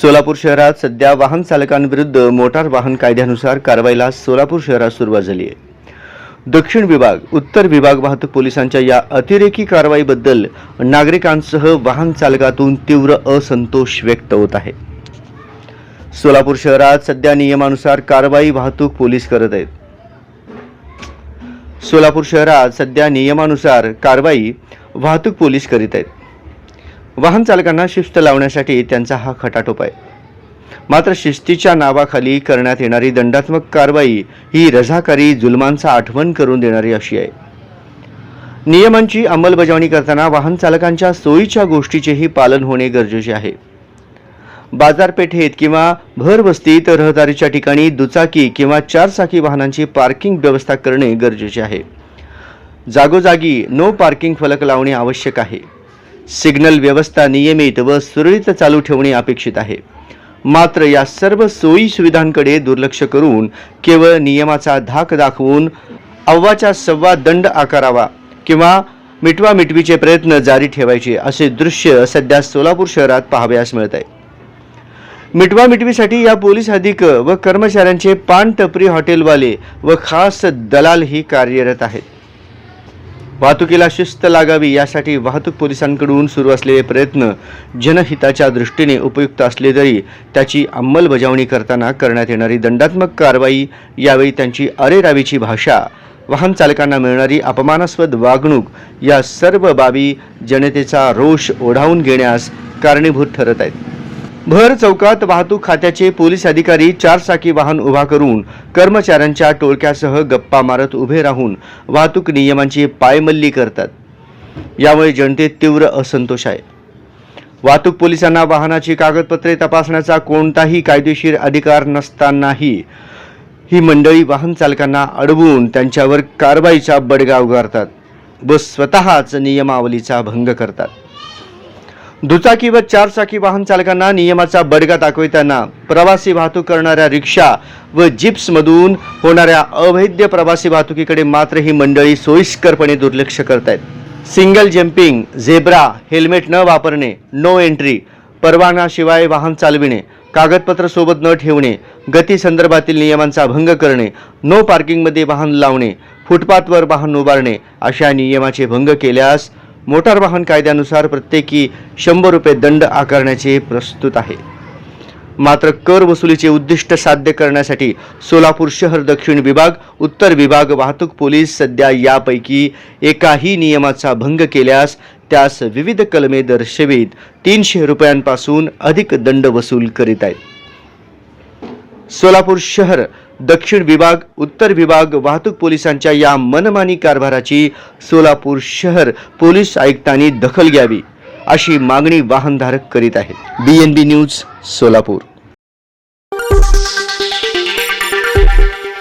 सोलापूर शहरात सध्या वाहन चालकांविरुद्ध मोटार वाहन कायद्यानुसार कारवाईला सोलापूर शहरात सुरुवात झाली आहे. दक्षिण विभाग उत्तर विभाग वाहतूक पोलिसांच्या या अतिरेकी कारवाईबद्दल नागरिकांसह वाहन चालकातून तीव्र असंतोष व्यक्त होत आहे. सोलापूर शहरात सध्या नियमानुसार कारवाई वाहतूक पोलीस करत आहेत. सोलापूर शहरात सध्या नियमानुसार कारवाई वाहतूक पोलीस करीत आहेत. वाहन चालकांना शिस्त लावण्यासाठी त्यांचा हा खटाटोप आहे. मात्र शिस्तीच्या नावाखाली करण्यात येणारी दंडात्मक कारवाई ही रझाकारी जुलमांचा आठवण करून देणारी अशी आहे. नियमांची अंमलबजावणी करताना वाहन चालकांच्या सोयीच्या गोष्टीचेही पालन होणे गरजेचे आहे. बाजारपेठेत किंवा भरवस्तीत रहदारीच्या ठिकाणी दुचाकी किंवा चारचाकी वाहनांची पार्किंग व्यवस्था करणे गरजेचे आहे. जागोजागी नो पार्किंग फलक लावणे आवश्यक आहे. सिग्नल व्यवस्था नियमित व सुरळीत चालू ठेवणे अपेक्षित आहे. मात्र या सर्व सोयी सुविधांकडे दुर्लक्ष करून केवळ नियमाचा धाक दाखवून अव्वाच्या सव्वा दंड आकारावा किंवा मिटवा मिटवीचे प्रयत्न जारी ठेवायचे असे दृश्य सध्या सोलापूर शहरात पाहावयास मिळत आहे. मिटवा मिटवीसाठी या पोलीस अधिक व कर्मचाऱ्यांचे पानटपरी हॉटेलवाले व खास दलाल ही कार्यरत आहेत. वाहतुकीला शिस्त लागावी यासाठी वाहतूक पोलिसांकडून सुरू असलेले प्रयत्न जनहिताच्या दृष्टीने उपयुक्त असले तरी त्याची अंमलबजावणी करताना करण्यात येणारी दंडात्मक कारवाई यावेळी त्यांची अरेरावीची भाषा वाहन चालकांना मिळणारी अपमानास्पद वागणूक या सर्व बाबी जनतेचा रोष ओढावून घेण्यास कारणीभूत ठरत आहेत. भर चौकात वाहतूक खात्याचे पोलीस अधिकारी चारचाकी वाहन उभा करून कर्मचाऱ्यांच्या टोळक्यासह गप्पा मारत उभे राहून वाहतूक नियमांची पायमल्ली करतात. यामुळे जनतेत तीव्र असंतोष आहे. वाहतूक पोलिसांना वाहनाची कागदपत्रे तपासण्याचा कोणताही कायदेशीर अधिकार नसतानाही ही मंडळी वाहन चालकांना अडवून त्यांच्यावर कारवाईचा बडगा उगारतात. व स्वतःच नियमावलीचा भंग करतात. दुचाकी व चारचाकी वाहन चालकांना नियमाचा बडगा दाखविताना प्रवासी वाहतूक करणाऱ्या रिक्षा व जिप्समधून होणाऱ्या अवैध प्रवासी वाहतुकीकडे मात्र ही मंडळी सोयीस्करपणे दुर्लक्ष करत आहेत सिंगल जम्पिंग झेब्रा हेल्मेट न वापरणे नो एंट्री परवानाशिवाय वाहन चालविणे कागदपत्र सोबत न ठेवणे गती संदर्भातील नियमांचा भंग करणे नो पार्किंगमध्ये वाहन लावणे फुटपाथवर वाहन उभारणे अशा नियमाचे भंग केल्यास मोटार वाहन कायद्यानुसार प्रत्येकी शंभर रुपये दंड आकारण्याचे प्रस्तुत आहे. मात्र कर वसुलीचे उद्दिष्ट साध्य करण्यासाठी सोलापूर शहर दक्षिण विभाग उत्तर विभाग वाहतूक पोलीस सध्या यापैकी एकाही नियमाचा भंग केल्यास त्यास विविध कलमे दर्शवित तीनशे रुपयांपासून अधिक दंड वसूल करीत आहेत. सोलापूर शहर दक्षिण विभाग उत्तर विभाग वाहतूक पोलिसांच्या या मनमानी कारभाराची सोलापूर शहर पोलीस आयुक्तांनी दखल घ्यावी अशी मागणी वाहनधारक करीत आहेत. B N B news Solapur.